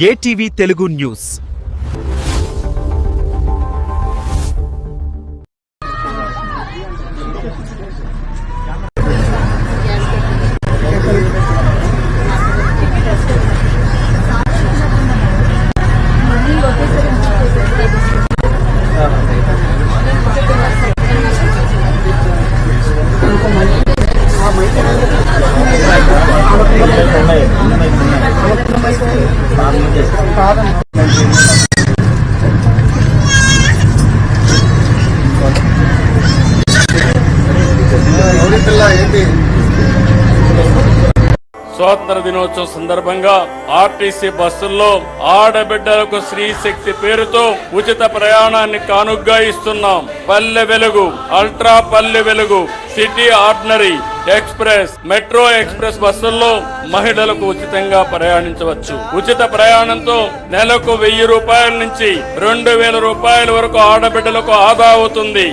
ATV Telugu news స్వాతంత్ర దినోత్సవం సందర్భంగా ఆర్టీసీ బస్సుల్లో ఆడబిడ్డలకు స్త్రీ శక్తి పేరుతో ఉచిత ప్రయాణాన్ని కానుగ్గా ఇస్తున్నాం. పల్లె Velugu ultra Palle Velugu. City ordinary express metro express బస్సుల్లో మహిళలకు ఉచితంగా ప్రయాణించవచ్చు. ఉచిత ప్రయాణంతో నెలకు వెయ్యి రూపాయల నుంచి రెండు వేల రూపాయల వరకు ఆడబిడ్డలకు ఆదా అవుతుంది.